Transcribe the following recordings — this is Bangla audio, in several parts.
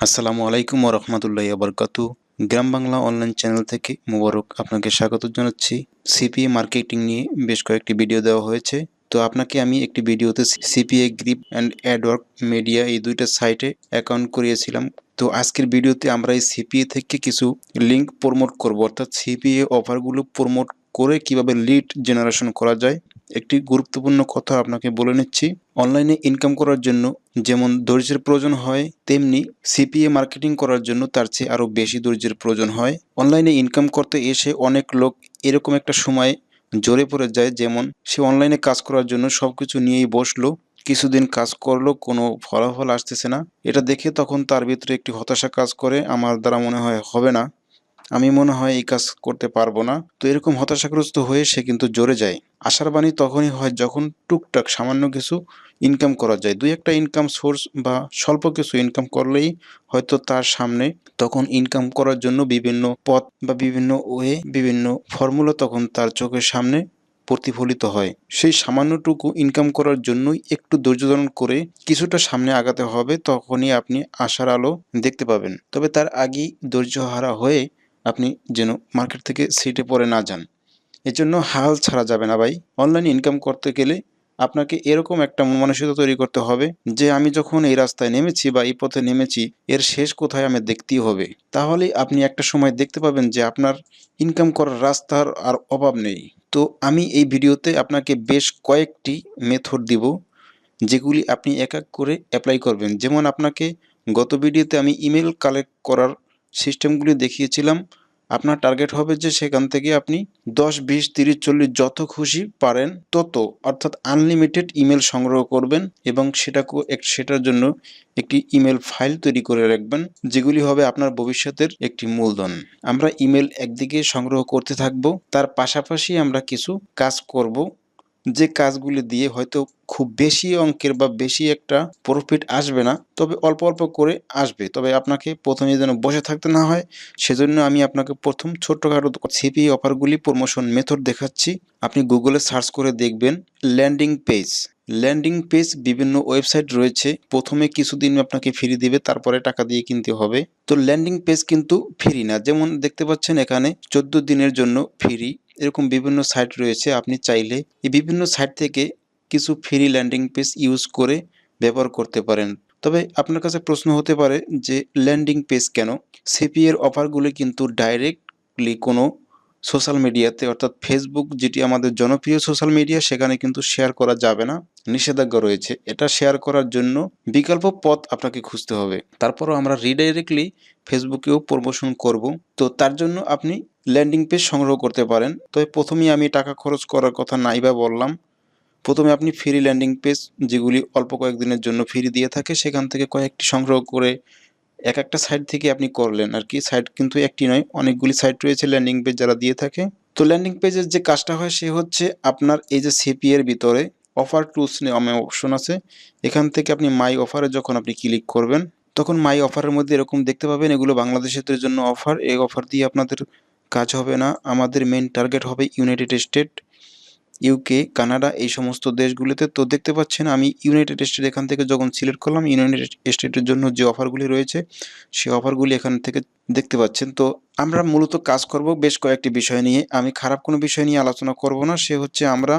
আসসালামু আলাইকুম রহমতুল্লাহ বরকাতু। গ্রাম বাংলা অনলাইন চ্যানেল থেকে মুবারক আপনাকে স্বাগত জানাচ্ছি। সিপিএ মার্কেটিং নিয়ে বেশ কয়েকটি ভিডিও দেওয়া হয়েছে। তো আপনাকে আমি একটি ভিডিওতে CPA grip and adwork media এই দুইটা সাইটে অ্যাকাউন্ট করিয়েছিলাম। তো আজকের ভিডিওতে আমরা এই সিপিএ থেকে কিছু লিঙ্ক প্রমোট করব। অর্থাৎ সিপিএ অফারগুলো প্রমোট করে কীভাবে লিড জেনারেশন করা যায়, একটি গুরুত্বপূর্ণ কথা আপনাকে বলে নিচ্ছি। অনলাইনে ইনকাম করার জন্য যেমন ধৈর্যের প্রয়োজন হয়, তেমনি সিপিএ মার্কেটিং করার জন্য তার চেয়ে আরও বেশি ধৈর্যের প্রয়োজন হয়। অনলাইনে ইনকাম করতে এসে অনেক লোক এরকম একটা সময় জোরে পড়ে যায়, যেমন সে অনলাইনে কাজ করার জন্য সব কিছু নিয়েই বসল, কিছুদিন কাজ করল, কোনো ফলাফল আসতেছে না। এটা দেখে তখন তার ভিতরে একটি হতাশা কাজ করে, আমার দ্বারা মনে হয় হবে না। আমি মনে হয় এই কাজ করতে পারব না। তো এরকম হতাশাগ্রস্ত হয়ে সে কিন্তু জোরে যায়। আশার বাণী তখনই হয় যখন টুকটাক সামান্য কিছু ইনকাম করা যায়। দুই একটা ইনকাম সোর্স বা স্বল্প কিছু ইনকাম করলেই হয়তো তার সামনে তখন ইনকাম করার জন্য বিভিন্ন পথ বা বিভিন্ন ওয়ে বিভিন্ন ফর্মুলা তখন তার চোখের সামনে প্রতিফলিত হয়। সেই সামান্যটুকু ইনকাম করার জন্যই একটু ধৈর্য ধারণ করে কিছুটা সামনে আগাতে হবে, তখনই আপনি আশার আলো দেখতে পাবেন। তবে তার আগেই ধৈর্য হারা হয়ে আপনি যেন মার্কেট থেকে সিটে পড়ে না যান। এজন্য হাল ছাড়া যাবে না ভাই। অনলাইন ইনকাম করতে গেলে আপনাকে এরকম একটা মন মানসিকতা তৈরি করতে হবে যে আমি যখন এই রাস্তায় নেমেছি বা এই পথে নেমেছি, এর শেষ কোথায় আমি দেখতেই হবে। তাহলে আপনি একটা সময় দেখতে পাবেন যে আপনার ইনকাম করার রাস্তার আর অভাব নেই। তো আমি এই ভিডিওতে আপনাকে বেশ কয়েকটি মেথড দিব, যেগুলি আপনি এক এক করে অ্যাপ্লাই করবেন। যেমন আপনাকে গত ভিডিওতে আমি ইমেল কালেক্ট করার সিস্টেমগুলি দেখিয়েছিলাম। আপনার টার্গেট হবে যে সেখান থেকে আপনি দশ, বিশ, তিরিশ, চল্লিশ যত খুশি পারেন তত, অর্থাৎ আনলিমিটেড ইমেল সংগ্রহ করবেন এবং এক- সেটার জন্য একটি ইমেল ফাইল তৈরি করে রাখবেন, যেগুলি হবে আপনার ভবিষ্যতের একটি মূলধন। আমরা ইমেল একদিকে সংগ্রহ করতে থাকব, তার পাশাপাশি আমরা কিছু কাজ করব। যে কাজগুলি দিয়ে হয়তো খুব বেশি অঙ্কের বা বেশি একটা প্রফিট আসবে না, তবে অল্প অল্প করে আসবে। তবে আপনাকে প্রথমে যেন বসে থাকতে না হয়, সেজন্য আমি আপনাকে প্রথম ছোট্টখাটো সিপি অফারগুলি প্রমোশন মেথড দেখাচ্ছি। আপনি গুগলে সার্চ করে দেখবেন ল্যান্ডিং পেজ ল্যান্ডিং পেজ বিভিন্ন ওয়েবসাইট রয়েছে। প্রথমে কিছুদিন আপনাকে ফ্রি দিবে, তারপরে টাকা দিয়ে কিনতে হবে। তো ল্যান্ডিং পেজ কিন্তু ফ্রি না। যেমন দেখতে পাচ্ছেন এখানে চোদ্দ দিনের জন্য ফ্রি এরকম বিভিন্ন সাইট রয়েছে, আপনি চাইলে এই বিভিন্ন সাইট থেকে কিছু ফ্রি ল্যান্ডিং পেজ ইউজ করে ব্যবহার করতে পারেন। তবে আপনার কাছে প্রশ্ন হতে পারে যে ল্যান্ডিং পেজ কেন? সিপিএর অফারগুলি কিন্তু ডাইরেক্টলি কোনো সোশ্যাল মিডিয়াতে, অর্থাৎ ফেসবুক যেটি আমাদের জনপ্রিয় সোশ্যাল মিডিয়া, সেখানে কিন্তু শেয়ার করা যাবে না, নিষেধাজ্ঞা রয়েছে। এটা শেয়ার করার জন্য বিকল্প পথ আপনাকে খুঁজতে হবে। তারপরও আমরা রিডাইরেক্টলি ফেসবুকেও প্রমোশন করব। তো তার জন্য আপনি ল্যান্ডিং পেজ সংগ্রহ করতে পারেন। তবে প্রথমেই আমি টাকা খরচ করার কথা নাই বা বললাম। প্রথমে আপনি ফ্রি ল্যান্ডিং পেজ যেগুলি অল্প কয়েকদিনের জন্য ফ্রি দিয়ে থাকে, সেখান থেকে কয়েকটি সংগ্রহ করে এক একটা সাইট থেকে আপনি করলেন আর কি। সাইট কিন্তু একটি নয়, অনেকগুলি সাইট রয়েছে ল্যান্ডিং পেজ যারা দিয়ে থাকে। তো ল্যান্ডিং পেজের যে কাজটা হয় সে হচ্ছে আপনার এই যে সিপি এর ভিতরে অফার টুলস নামে অপশন আছে। এখান থেকে আপনি মাই অফারে যখন আপনি ক্লিক করবেন, তখন মাই অফারের মধ্যে এরকম দেখতে পাবেন, এগুলো বাংলাদেশের জন্য অফার এই অফার দিয়ে আপনাদের কাজ হবে না। আমাদের মেন টার্গেট হবে ইউনাইটেড স্টেট ইউকে কানাডা এই সমস্ত দেশগুলিতে তো দেখতে পাচ্ছেন আমি ইউনাইটেড স্টেট এখান থেকে যখন সিলেক্ট করলাম ইউনাইটেড স্টেটের জন্য যে অফারগুলি রয়েছে সে অফারগুলি এখান থেকে দেখতে পাচ্ছেন। তো আমরা মূলত কাজ করব বেশ কয়েকটি বিষয় নিয়ে। আমি খারাপ কোনো বিষয় নিয়ে আলোচনা করব না। সে হচ্ছে আমরা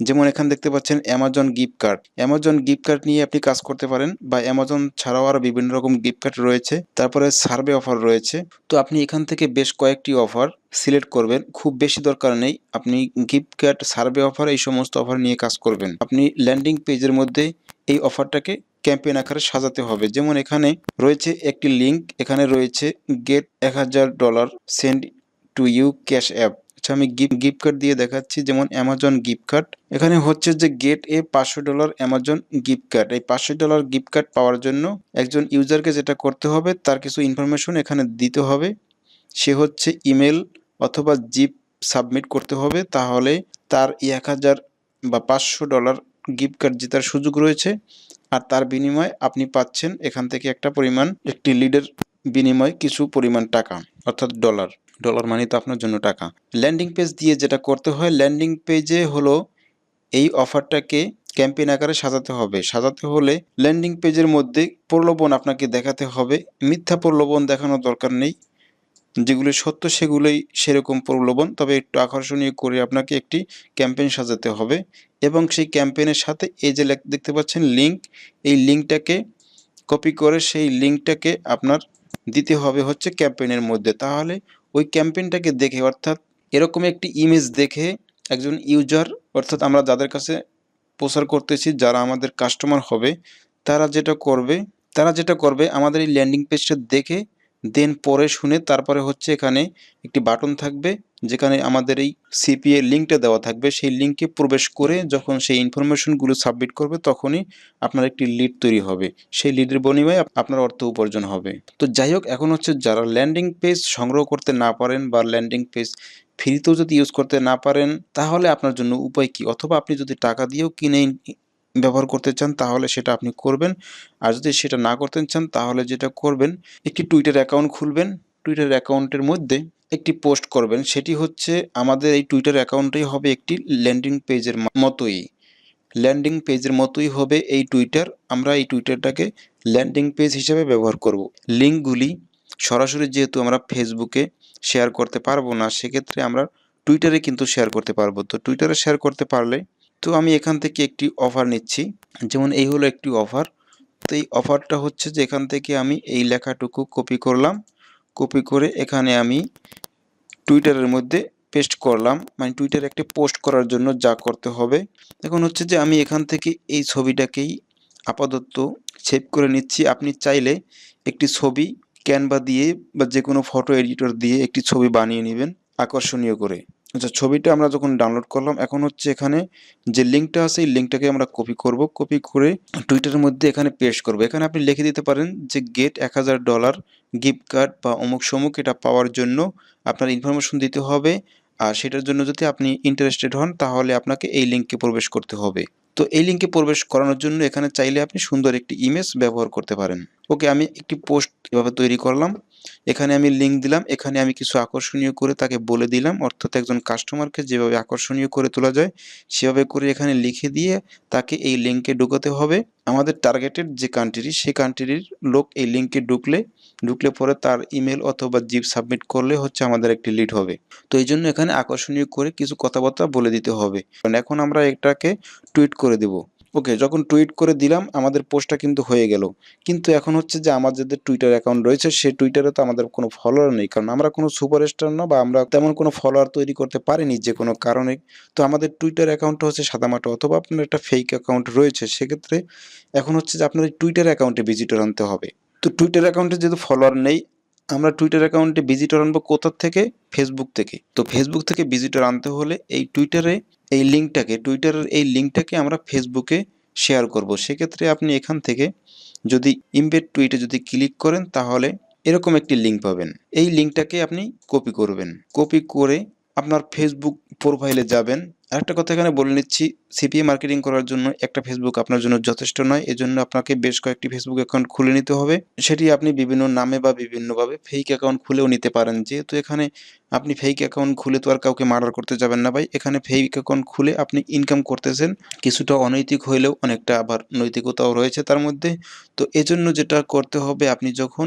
যেমন এখানে দেখতে পাচ্ছেন Amazon gift card Amazon gift card নিয়ে আপনি কাজ করতে পারেন বা অ্যামাজন ছাড়াও আরও বিভিন্ন রকম গিফট কার্ড রয়েছে। তারপরে সার্ভে অফার রয়েছে। তো আপনি এখান থেকে বেশ কয়েকটি অফার সিলেক্ট করবেন। খুব বেশি দরকার নেই। আপনি গিফট কার্ড সার্ভে অফার এই সমস্ত অফার নিয়ে কাজ করবেন। আপনি ল্যান্ডিং পেজের মধ্যে এই অফারটাকে ক্যাম্পেইন আকারে সাজাতে হবে। যেমন এখানে রয়েছে একটি লিংক, এখানে রয়েছে গেট এক হাজার dollar send to you Cash App. আচ্ছা আমি গিফট গিফট কার্ড দিয়ে দেখাচ্ছি, যেমন অ্যামাজন গিফট কার্ড। এখানে হচ্ছে যে গেট এ পাঁচশো ডলার অ্যামাজন গিফট কার্ড। এই পাঁচশো ডলার গিফট কার্ড পাওয়ার জন্য একজন ইউজারকে যেটা করতে হবে, তার কিছু ইনফরমেশন এখানে দিতে হবে। সে হচ্ছে ইমেল অথবা জিপ সাবমিট করতে হবে, তাহলে তার এক হাজার বা পাঁচশো ডলার গিফট কার্ড জেতার সুযোগ রয়েছে। আর তার বিনিময়ে আপনি পাচ্ছেন এখান থেকে একটা পরিমাণ, একটি লিডের বিনিময়ে কিছু পরিমাণ টাকা, অর্থাৎ ডলার ডলার মানে তো আপনার জন্য টাকা। ল্যান্ডিং পেজ দিয়ে যেটা করতে হয় ল্যান্ডিং পেজে হলো এই অফারটাকে ক্যাম্পেইন আকারে সাজাতে হবে। সাজাতে হলে ল্যান্ডিং পেজের মধ্যে প্রলোভন আপনাকে দেখাতে হবে। মিথ্যা প্রলোভন দেখানোর দরকার নেই। যেগুলি সত্য, সেগুলোই সেরকম প্রলোভন। তবে একটু আকর্ষণীয় করে আপনাকে একটি ক্যাম্পেইন সাজাতে হবে এবং সেই ক্যাম্পেইনের সাথে এই যে দেখতে পাচ্ছেন লিঙ্ক, এই লিঙ্কটাকে কপি করে সেই লিঙ্কটাকে আপনার দিতে হবে হচ্ছে ক্যাম্পেইনের মধ্যে। তাহলে ওই ক্যাম্পেইনটাকে দেখে, অর্থাৎ এরকম একটি ইমেজ দেখে একজন ইউজার অর্থাৎ আমরা যাদের কাছে প্রচার করতেছি, যারা আমাদের কাস্টমার হবে, তারা যেটা করবে, তারা যেটা করবে, আমাদের এই ল্যান্ডিং পেজটা দেখে দেন পরে শুনে তারপরে হচ্ছে এখানে একটি বাটন থাকবে, যেখানে আমাদের এই সিপিএ লিঙ্কটা দেওয়া থাকবে। সেই লিঙ্কে প্রবেশ করে যখন সেই ইনফরমেশনগুলো সাবমিট করবে, তখনই আপনার একটি লিড তৈরি হবে। সেই লিডের বিনিময়ে আপনার অর্থ উপার্জন হবে। তো যাই হোক, এখন হচ্ছে যারা ল্যান্ডিং পেজ সংগ্রহ করতে না পারেন বা ল্যান্ডিং পেজ ফ্রিতেও যদি ইউজ করতে না পারেন, তাহলে আপনার জন্য উপায় কি? অথবা আপনি যদি টাকা দিয়েও কিনে ব্যবহার করতে চান, তাহলে সেটা আপনি করবেন। আর যদি সেটা না করতে চান, তাহলে যেটা করবেন, একটি টুইটার অ্যাকাউন্ট খুলবেন। টুইটার অ্যাকাউন্টের মধ্যে একটি পোস্ট করবেন। সেটি হচ্ছে আমাদের এই টুইটার অ্যাকাউন্টই হবে একটি ল্যান্ডিং পেজের মতোই। ল্যান্ডিং পেজের মতোই হবে এই টুইটার আমরা এই টুইটারটাকে ল্যান্ডিং পেজ হিসেবে ব্যবহার করব। লিঙ্কগুলি সরাসরি যেহেতু আমরা ফেসবুকে শেয়ার করতে পারব না, সেক্ষেত্রে আমরা টুইটারে কিন্তু শেয়ার করতে পারব। তো টুইটারে শেয়ার করতে পারলে তো আমি এখান থেকে একটি অফার নিচ্ছি। যেমন এই হলো একটি অফার তো এই অফারটা হচ্ছে যে এখান থেকে আমি এই লেখাটুকু কপি করলাম। কপি করে এখানে আমি টুইটারের মধ্যে পেস্ট করলাম। মানে টুইটারে একটি পোস্ট করার জন্য যা করতে হবে। এখন হচ্ছে যে আমি এখান থেকে এই ছবিটাকেই আপাতত সেভ করে নিচ্ছি। আপনি চাইলে একটি ছবি ক্যানভা দিয়ে বা যে কোনো ফটো এডিটর দিয়ে একটি ছবি বানিয়ে নেবেন আকর্ষণীয় করে। আচ্ছা ছবিটা আমরা যখন ডাউনলোড করলাম, এখন হচ্ছে এখানে যে লিঙ্কটা আছে, এই লিঙ্কটাকে আমরা কপি করব। কপি করে টুইটারের মধ্যে এখানে পেস্ট করব। এখানে আপনি লিখে দিতে পারেন যে গেট এক হাজার ডলার গিফট কার্ড বা অমুক সমুক এটা পাওয়ার জন্য আপনার ইনফরমেশন দিতে হবে। আর সেটার জন্য যদি আপনি ইন্টারেস্টেড হন, তাহলে আপনাকে এই লিঙ্কে প্রবেশ করতে হবে। তো এই লিঙ্কে প্রবেশ করানোর জন্য এখানে চাইলে আপনি সুন্দর একটি ইমেজ ব্যবহার করতে পারেন। ওকে, আমি একটি পোস্ট এভাবে তৈরি করলাম। এখানে আমি লিঙ্ক দিলাম, এখানে আমি কিছু আকর্ষণীয় করে তাকে বলে দিলাম। অর্থাৎ একজন কাস্টমারকে যেভাবে আকর্ষণীয় করে তোলা যায়, সেভাবে করে এখানে লিখে দিয়ে তাকে এই লিঙ্কে ঢুকাতে হবে। আমাদের টার্গেটেড যে কান্ট্রি সেই কান্ট্রির লোক এই লিঙ্কে ঢুকলে ঢুকলে পরে তার ইমেল অথবা জিপ সাবমিট করলে হচ্ছে আমাদের একটি লিড হবে। তো এই জন্য এখানে আকর্ষণীয় করে কিছু কথাবার্তা বলে দিতে হবে। কারণ এখন আমরা এটাকে টুইট করে দেব। ওকে যখন টুইট করে দিলাম, আমাদের পোস্টটা কিন্তু হয়ে গেল। কিন্তু এখন হচ্ছে যে আমাদের টুইটার অ্যাকাউন্ট রয়েছে সেই টুইটারে তো আমাদের কোনো ফলোয়ার নেই। কারণ আমরা কোনো সুপারস্টার না বা আমরা তেমন কোনো ফলোয়ার তৈরি করতে পারিনি যে কোনো কারণে। তো আমাদের টুইটার অ্যাকাউন্টটা হচ্ছে সাদামাটা। অথবা আপনার একটা ফেক অ্যাকাউন্ট রয়েছে, সেক্ষেত্রে এখন হচ্ছে যে আপনার টুইটার অ্যাকাউন্টে ভিজিটর আনতে হবে। তো টুইটার অ্যাকাউন্টে যেহেতু ফলোয়ার নেই আমরা টুইটার অ্যাকাউন্টে ভিজিটর আনব কোথা থেকে? ফেসবুক থেকে। তো ফেসবুক থেকে ভিজিটর আনতে হলে এই টুইটারে এই লিঙ্কটাকে টুইটারের এই লিঙ্কটাকে আমরা ফেসবুকে শেয়ার করব। সেক্ষেত্রে আপনি এখান থেকে যদি ইমবেড টুইটে যদি ক্লিক করেন, তাহলে এরকম একটি লিঙ্ক পাবেন। এই লিঙ্কটাকে আপনি কপি করবেন। কপি করে আপনার ফেসবুক প্রোফাইলে যাবেন। আরেকটা কথা এখানে বলে নিচ্ছি সিপিএ মার্কেটিং করার জন্য একটা ফেসবুক আপনার জন্য যথেষ্ট নয়। এজন্য আপনাকে বেশ কয়েকটি ফেসবুক অ্যাকাউন্ট খুলে নিতে হবে। সেটি আপনি বিভিন্ন নামে বা বিভিন্নভাবে ফেক অ্যাকাউন্ট খুলেও নিতে পারেন। যেহেতু এখানে আপনি ফেক অ্যাকাউন্ট খুলে তো আর কাউকে মার্ডার করতে যাবেন না ভাই। এখানে ফেক অ্যাকাউন্ট খুলে আপনি ইনকাম করতেছেন। কিছুটা অনৈতিক হইলেও অনেকটা আবার নৈতিকতাও রয়েছে তার মধ্যে। তো এজন্য যেটা করতে হবে, আপনি যখন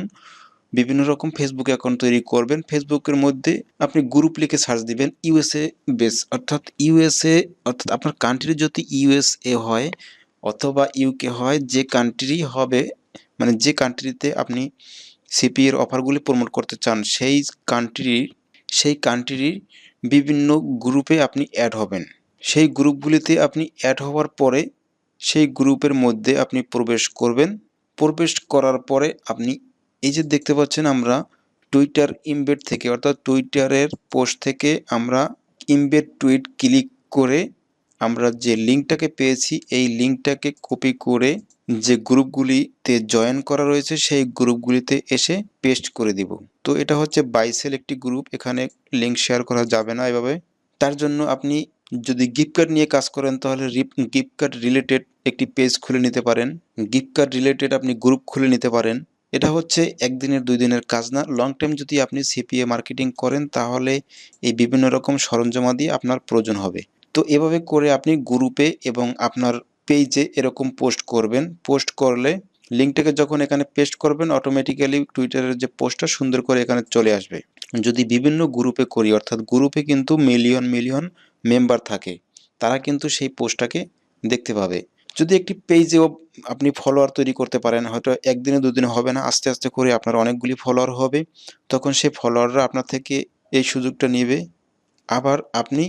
বিভিন্ন রকম ফেসবুক অ্যাকাউন্ট তৈরি করবেন। ফেসবুকের মধ্যে আপনি গ্রুপ লিখে সার্চ দিবেন ইউএসএ বেস অর্থাৎ ইউএসএ অর্থাৎ আপনার কান্ট্রি যদি ইউএসএ হয় অথবা ইউকে হয়, যে কান্ট্রি হবে মানে যে কান্ট্রিতে আপনি সিপিএর অফারগুলি প্রমোট করতে চান, সেই কান্ট্রির সেই কান্ট্রির বিভিন্ন গ্রুপে আপনি অ্যাড হবেন। সেই গ্রুপগুলিতে আপনি অ্যাড হওয়ার পরে সেই গ্রুপের মধ্যে আপনি প্রবেশ করবেন। প্রবেশ করার পরে আপনি এই যে দেখতে পাচ্ছেন আমরা টুইটার ইমবেড থেকে, অর্থাৎ টুইটারের পোস্ট থেকে আমরা ইমবেড টুইট ক্লিক করে আমরা যে লিঙ্কটাকে পেয়েছি, এই লিঙ্কটাকে কপি করে যে গ্রুপগুলিতে জয়েন করা রয়েছে, সেই গ্রুপগুলিতে এসে পেস্ট করে দিব। তো এটা হচ্ছে বাইসেল একটি গ্রুপ এখানে লিঙ্ক শেয়ার করা যাবে না এভাবে। তার জন্য আপনি যদি গিফট কার্ড নিয়ে কাজ করেন, তাহলে গিফট কার্ড রিলেটেড একটি পেজ খুলে নিতে পারেন। গিফট কার্ড রিলেটেড আপনি গ্রুপ খুলে নিতে পারেন। এটা হচ্ছে একদিনের দুই দিনের কাজ না লং টাইম যদি আপনি সিপিএ মার্কেটিং করেন, তাহলে এই বিভিন্ন রকম সরঞ্জামাদি আপনার প্রয়োজন হবে। তো এভাবে করে আপনি গ্রুপে এবং আপনার পেজে এরকম পোস্ট করবেন। পোস্ট করলে লিঙ্কটাকে যখন এখানে পেস্ট করবেন অটোমেটিক্যালি টুইটারের যে পোস্টটা সুন্দর করে এখানে চলে আসবে। যদি বিভিন্ন গ্রুপে করি, অর্থাৎ গ্রুপে কিন্তু মিলিয়ন মিলিয়ন মেম্বার থাকে, তারা কিন্তু সেই পোস্টটাকে দেখতে পাবে। যদি একটি পেজেও আপনি ফলোয়ার তৈরি করতে পারেন, হয়তো একদিনে দুদিনে হবে না, আস্তে আস্তে করে আপনার অনেকগুলি ফলোয়ার হবে। তখন সেই ফলোয়াররা আপনার থেকে এই সুযোগটা নেবে। আবার আপনি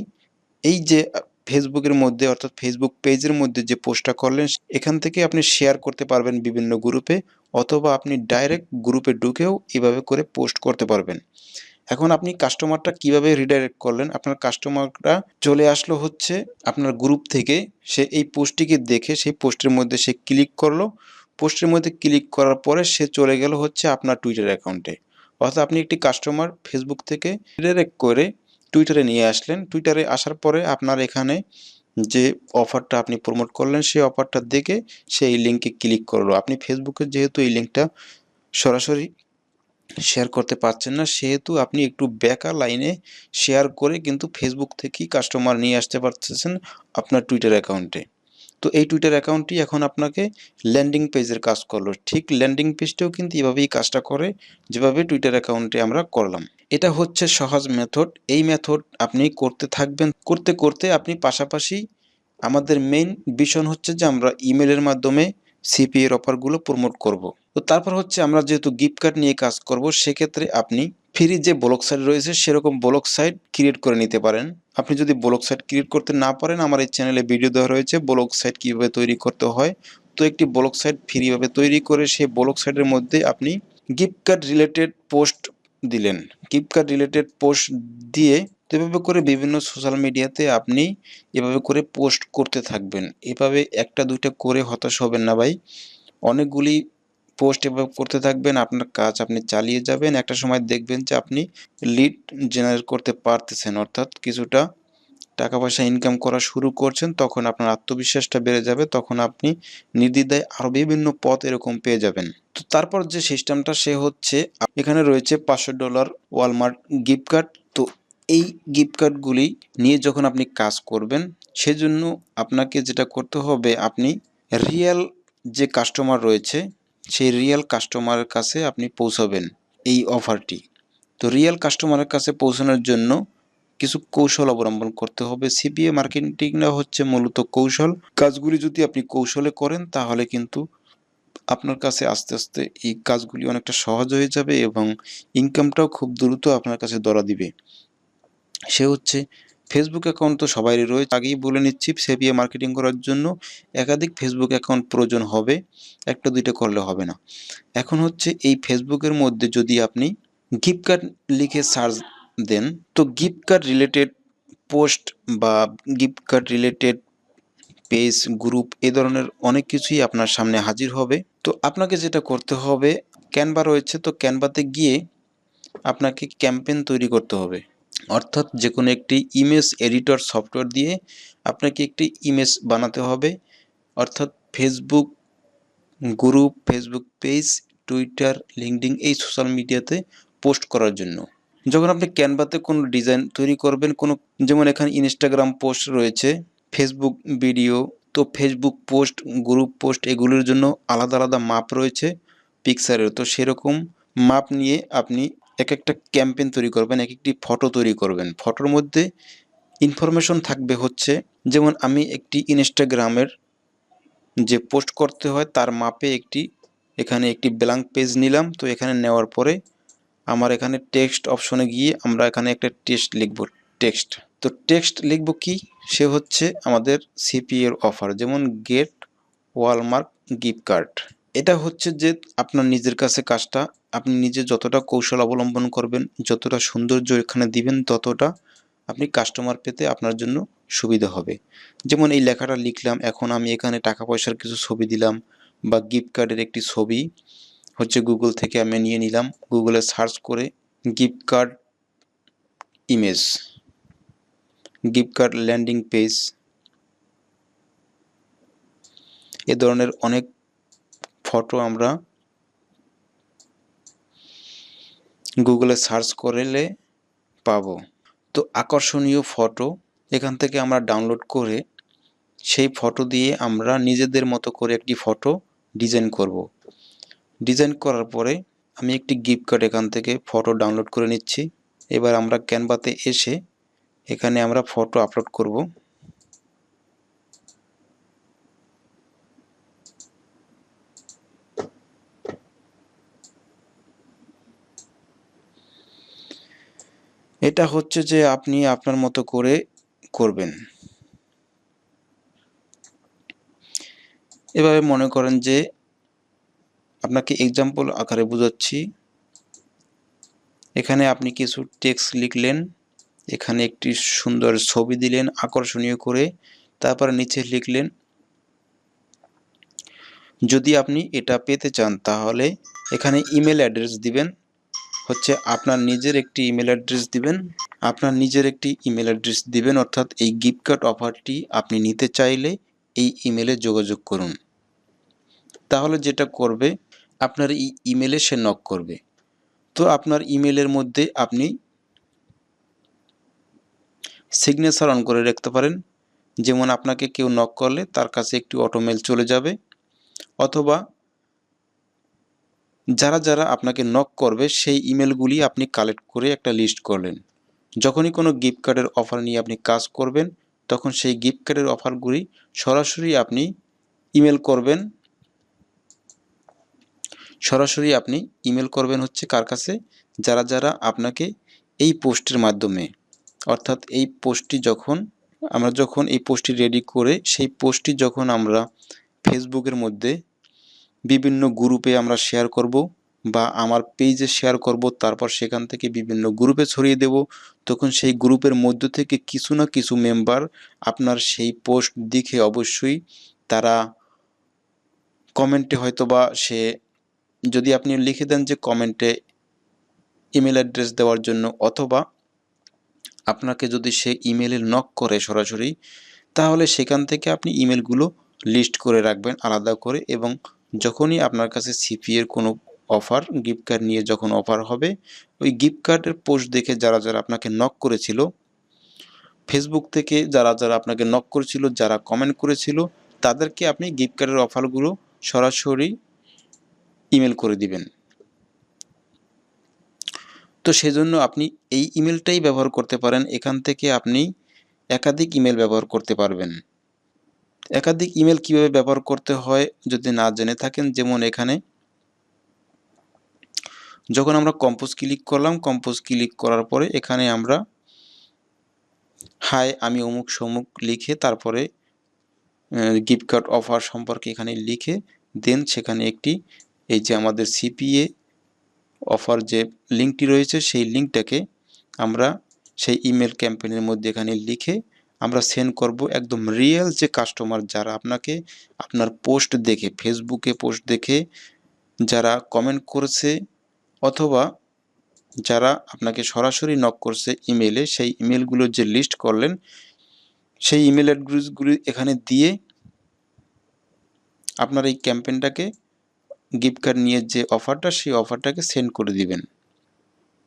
এই যে ফেসবুকের মধ্যে, অর্থাৎ ফেসবুক পেজের মধ্যে যে পোস্টটা করলেন, এখান থেকে আপনি শেয়ার করতে পারবেন বিভিন্ন গ্রুপে অথবা আপনি ডাইরেক্ট গ্রুপে ঢুকেও এভাবে করে পোস্ট করতে পারবেন। এখন আপনি কাস্টমারটা কীভাবে রিডাইরেক্ট করলেন? আপনার কাস্টমাররা চলে আসলো হচ্ছে আপনার গ্রুপ থেকে। সে এই পোস্টটিকে দেখে সেই পোস্টের মধ্যে সে ক্লিক করল। পোস্টের মধ্যে ক্লিক করার পরে সে চলে গেল হচ্ছে আপনার টুইটার অ্যাকাউন্টে অর্থাৎ আপনি একটি কাস্টমার ফেসবুক থেকে রিডাইরেক্ট করে টুইটারে নিয়ে আসলেন। টুইটারে আসার পরে আপনার এখানে যে অফারটা আপনি প্রমোট করলেন, সেই অফারটা দেখে সেই লিঙ্কে ক্লিক করল। আপনি ফেসবুকে যেহেতু এই লিঙ্কটা সরাসরি শেয়ার করতে পারছেন না। সেহেতু আপনি একটু বেকার লাইনে শেয়ার করে কিন্তু ফেসবুক থেকেই কাস্টমার নিয়ে আসতে পারতেছেন আপনার টুইটার অ্যাকাউন্টে তো এই টুইটার অ্যাকাউন্টটি এখন আপনাকে ল্যান্ডিং পেজের কাজ করল। ঠিক ল্যান্ডিং পেজটাও কিন্তু এভাবেই কাজটা করে যেভাবে টুইটার অ্যাকাউন্টে আমরা করলাম। এটা হচ্ছে সহজ মেথড এই মেথড আপনি করতে থাকবেন। করতে করতে আপনি পাশাপাশি আমাদের মেইন ভিশন হচ্ছে যে আমরা ইমেলের মাধ্যমে সিপিএর অফারগুলো প্রমোট করব। তো তারপর হচ্ছে আমরা যেহেতু গিফট কার্ড নিয়ে কাজ করব, সেক্ষেত্রে আপনি ফ্রি যে ব্লক সাইট রয়েছে, সেরকম ব্লক সাইট ক্রিয়েট করে নিতে পারেন। আপনি যদি ব্লক সাইট ক্রিয়েট করতে না পারেন, আমার এই চ্যানেলে ভিডিও দেওয়া রয়েছে ব্লক সাইট কীভাবে তৈরি করতে হয়। তো একটি ব্লক সাইট ফ্রিভাবে তৈরি করে সেই ব্লক সাইটের মধ্যে আপনি গিফট কার্ড রিলেটেড পোস্ট দিলেন। গিফট কার্ড রিলেটেড পোস্ট দিয়ে তো এভাবে করে বিভিন্ন সোশ্যাল মিডিয়াতে আপনি এভাবে করে পোস্ট করতে থাকবেন। এভাবে একটা দুইটা করে হতাশ হবেন না ভাই। অনেকগুলি পোস্ট এভাবে করতে থাকবেন, আপনার কাজ আপনি চালিয়ে যাবেন, একটা সময় দেখবেন যে আপনি লিড জেনারেট করতে পারতেছেন, অর্থাৎ কিছুটা টাকা পয়সা ইনকাম করা শুরু করছেন, তখন আপনার আত্মবিশ্বাসটা বেড়ে যাবে, তখন আপনি নির্দ্বিধায় আরও বিভিন্ন পথ এরকম পেয়ে যাবেন। তো তারপর যে সিস্টেমটা সে হচ্ছে এখানে রয়েছে পাঁচশো ডলার ওয়ালমার্ট গিফট কার্ড তো এই গিফট কার্ডগুলি নিয়ে যখন আপনি কাজ করবেন, সেজন্য আপনাকে যেটা করতে হবে, আপনি রিয়েল যে কাস্টমার রয়েছে সেই রিয়েল কাস্টমারের কাছে আপনি পৌঁছাবেন এই অফারটি তো রিয়েল কাস্টমারের কাছে পৌঁছানোর জন্য কিছু কৌশল অবলম্বন করতে হবে। সিপিএ মার্কেটিংটা হচ্ছে মূলত কৌশল। কাজগুলি যদি আপনি কৌশলে করেন, তাহলে কিন্তু আপনার কাছে আস্তে আস্তে এই কাজগুলি অনেকটা সহজ হয়ে যাবে এবং ইনকামটাও খুব দ্রুত আপনার কাছে ধরা দিবে। সে হচ্ছে ফেসবুক অ্যাকাউন্ট তো সবারই রয়েছে। আগেই বলে নিচ্ছি সেপিএ মার্কেটিং করার জন্য একাধিক ফেসবুক অ্যাকাউন্ট প্রয়োজন হবে, একটা দুইটা করলে হবে না। এখন হচ্ছে এই ফেসবুকের মধ্যে যদি আপনি গিফট কার্ড লিখে সার্চ দেন, তো গিফট কার্ড রিলেটেড পোস্ট বা gift card related page group এ ধরনের অনেক কিছুই আপনার সামনে হাজির হবে। তো আপনাকে যেটা করতে হবে ক্যানভা রয়েছে, তো ক্যানভাতে গিয়ে আপনাকে ক্যাম্পেন তৈরি করতে হবে। অর্থাৎ যে কোনো একটি ইমেজ এডিটর সফটওয়্যার দিয়ে আপনাকে একটি ইমেজ বানাতে হবে। অর্থাৎ Facebook group Facebook page Twitter LinkedIn এই সোশ্যাল মিডিয়াতে পোস্ট করার জন্য। যখন আপনি ক্যানভাতে কোনো ডিজাইন তৈরি করবেন, কোনো যেমন এখানে ইনস্টাগ্রাম পোস্ট রয়েছে ফেসবুক ভিডিও তো ফেসবুক পোস্ট গ্রুপ পোস্ট এগুলোর জন্য আলাদা আলাদা মাপ রয়েছে পিকচারের তো সেরকম মাপ নিয়ে আপনি এক একটা ক্যাম্পেইন তৈরি করবেন এক একটি ফটো তৈরি করবেন। ফটোর মধ্যে ইনফরমেশন থাকবে হচ্ছে, যেমন আমি একটি ইনস্টাগ্রামের যে পোস্ট করতে হয়, তার মাপে একটি, এখানে একটি ব্ল্যাঙ্ক পেজ নিলাম। তো এখানে নেওয়ার পরে আমার এখানে টেক্সট অপশনে গিয়ে আমরা এখানে একটা টেক্সট লিখব টেক্সট তো টেক্সট লিখব কি? সে হচ্ছে আমাদের সিপিএর অফার যেমন গেট ওয়ালমার্ক গিফট কার্ড এটা হচ্ছে যে আপনার নিজের কাছে কাজটা আপনি নিজে যতটা কৌশল অবলম্বন করবেন, যতটা সৌন্দর্য এখানে দিবেন, ততটা আপনি কাস্টমার পেতে আপনার জন্য সুবিধা হবে। যেমন এই লেখাটা লিখলাম, এখন আমি এখানে টাকা পয়সার কিছু ছবি দিলাম বা গিফট কার্ডের একটি ছবি হচ্ছে গুগল থেকে আমি নিয়ে নিলাম। গুগলে সার্চ করে gift card image gift card landing page এ ধরনের অনেক ফটো আমরা গুগলে সার্চ করলে পাবো। তো আকর্ষণীয় ফটো এখান থেকে আমরা ডাউনলোড করে সেই ফটো দিয়ে আমরা নিজেদের মতো করে একটি ফটো ডিজাইন করব। ডিজাইন করার পরে আমি একটি গিফট কার্ড এখান থেকে ফটো ডাউনলোড করে নিচ্ছি। এবার আমরা ক্যানভাতে এসে এখানে আমরা ফটো আপলোড করব। এটা হচ্ছে যে আপনি আপনার মতো করে করবেন। এভাবে মনে করেন যে আপনাকে এক্সাম্পল আকারে বোঝাচ্ছি। এখানে আপনি কিছু টেক্সট লিখলেন, এখানে একটি সুন্দর ছবি দিলেন আকর্ষণীয় করে, তারপর নিচে লিখলেন, যদি আপনি এটা পেতে চান তাহলে এখানে ইমেল অ্যাড্রেস দিবেন। হচ্ছে আপনার নিজের একটি ইমেল অ্যাড্রেস দিবেন। আপনার নিজের একটি ইমেল অ্যাড্রেস দিবেন, অর্থাৎ এই গিফট কার্ড অফারটি আপনি নিতে চাইলে এই ইমেলে যোগাযোগ করুন। তাহলে যেটা করবে, আপনার এই ইমেলে সে নক করবে। তো আপনার ইমেলের মধ্যে আপনি সিগনেচার অন করে রাখতে পারেন। যেমন আপনাকে কেউ নক করলে তার কাছে একটি অটোমেল চলে যাবে, অথবা যারা যারা আপনাকে নক করবে, সেই ইমেলগুলি আপনি কালেক্ট করে একটা লিস্ট করলেন। যখনই কোনো গিফট কার্ডের অফার নিয়ে আপনি কাজ করবেন, তখন সেই গিফট কার্ডের অফারগুলি সরাসরি আপনি ইমেল করবেন। সরাসরি আপনি ইমেল করবেন হচ্ছে কার কাছে? যারা যারা আপনাকে এই পোস্টের মাধ্যমে, অর্থাৎ এই পোস্টটি যখন, আমরা যখন এই পোস্টটি রেডি করে, সেই পোস্টটি যখন আমরা ফেসবুকের মধ্যে বিভিন্ন গ্রুপে আমরা শেয়ার করব বা আমার পেজে শেয়ার করব, তারপর সেখান থেকে বিভিন্ন গ্রুপে ছড়িয়ে দেব। তখন সেই গ্রুপের মধ্য থেকে কিছু না কিছু মেম্বার আপনার সেই পোস্ট দেখে অবশ্যই তারা কমেন্টে হয়তো বা সে, যদি আপনি লিখে দেন যে কমেন্টে ইমেল অ্যাড্রেস দেওয়ার জন্য, অথবা আপনাকে যদি সে ইমেলে নক করে সরাসরি, তাহলে সেখান থেকে আপনি ইমেলগুলো লিস্ট করে রাখবেন আলাদা করে এবং যখনই আপনার কাছে সিপি এর কোনো অফার গিফট কার্ড নিয়ে যখন অফার হবে, ওই গিফট কার্ডের পোস্ট দেখে যারা যারা আপনাকে নক করেছিল ফেসবুক থেকে যারা যারা আপনাকে নক করেছিল, যারা কমেন্ট করেছিল, তাদেরকে আপনি গিফট কার্ডের অফারগুলো সরাসরি ইমেল করে দিবেন। তো সেজন্য আপনি এই ইমেলটাই ব্যবহার করতে পারেন। এখান থেকে আপনি একাধিক ইমেল ব্যবহার করতে পারবেন। একাধিক ইমেল কীভাবে ব্যবহার করতে হয় যদি না জেনে থাকেন? যেমন এখানে, যখন আমরা কম্পোজ ক্লিক করলাম কম্পোজ ক্লিক করার পরে এখানে আমরা হাই আমি অমুক সমুক লিখে তারপরে গিফট কার্ড অফার সম্পর্কে এখানে লিখে দেন সেখানে একটি, এই যে আমাদের সিপিএ অফার যে লিঙ্কটি রয়েছে, সেই লিঙ্কটাকে আমরা সেই ইমেল ক্যাম্পেনের মধ্যে এখানে লিখে আমরা সেন্ড করব একদম রিয়েল যে কাস্টমার যারা আপনাকে আপনার পোস্ট দেখে ফেসবুকে পোস্ট দেখে যারা কমেন্ট করেছে অথবা যারা আপনাকে সরাসরি নক করছে ইমেলে সেই ইমেলগুলোর যে লিস্ট করলেন, সেই ইমেল অ্যাড্রেসগুলি এখানে দিয়ে আপনার এই ক্যাম্পেনটাকে গিফট কার্ড নিয়ে যে অফারটা সেই অফারটাকে সেন্ড করে দিবেন।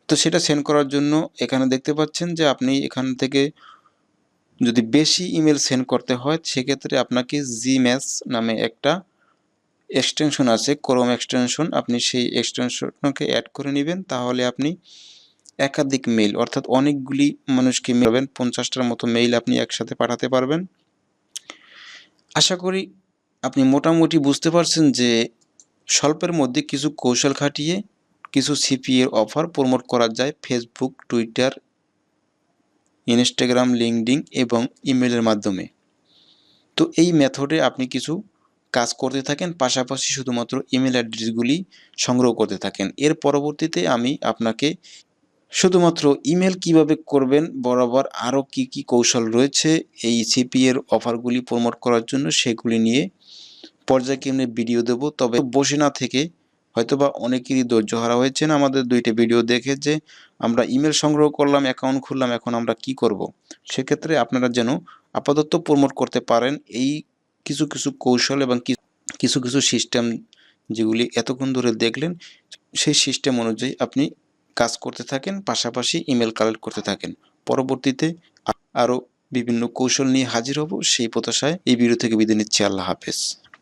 তো সেটা সেন্ড করার জন্য এখানে দেখতে পাচ্ছেন যে আপনি এখান থেকে যদি বেশি ইমেল সেন্ড করতে হয়, সেক্ষেত্রে আপনাকে জিম্যাস নামে একটা এক্সটেনশন আছে ক্রোম এক্সটেনশন আপনি সেই এক্সটেনশনকে অ্যাড করে নেবেন, তাহলে আপনি একাধিক মেইল অর্থাৎ অনেকগুলি মানুষকে পাবেন, পঞ্চাশটার মতো মেইল আপনি একসাথে পাঠাতে পারবেন। আশা করি আপনি মোটামুটি বুঝতে পারছেন যে স্বল্পের মধ্যে কিছু কৌশল খাটিয়ে, কিছু সিপিএর অফার প্রমোট করা যায় ফেসবুক টুইটার ইনস্টাগ্রাম লিঙ্কডিং এবং ইমেলের মাধ্যমে। তো এই মেথডে আপনি কিছু কাজ করতে থাকেন, পাশাপাশি শুধুমাত্র ইমেল অ্যাড্রেসগুলি সংগ্রহ করতে থাকেন। এর পরবর্তীতে আমি আপনাকে শুধুমাত্র ইমেল কীভাবে করবেন, বরাবর আরও কি কি কৌশল রয়েছে, এই সিপি এর অফারগুলি প্রমোট করার জন্য সেগুলি নিয়ে পর্যায়ক্রমে ভিডিও দেব। তবে বসে না থেকে হয়তোবা অনেকেরই ধৈর্য হারা হয়েছেন আমাদের দুইটা ভিডিও দেখে যে আমরা ইমেল সংগ্রহ করলাম অ্যাকাউন্ট খুললাম, এখন আমরা কি করব। সেক্ষেত্রে আপনারা যেন আপাতত প্রমোট করতে পারেন এই কিছু কিছু কৌশল এবং কিছু কিছু সিস্টেম যেগুলি এতক্ষণ ধরে দেখলেন, সেই সিস্টেম অনুযায়ী আপনি কাজ করতে থাকেন, পাশাপাশি ইমেল কালেক্ট করতে থাকেন। পরবর্তীতে আরও বিভিন্ন কৌশল নিয়ে হাজির হব, সেই প্রত্যাশায় এই ভিডিও থেকে বিদায় নিচ্ছি। আল্লাহ হাফেজ।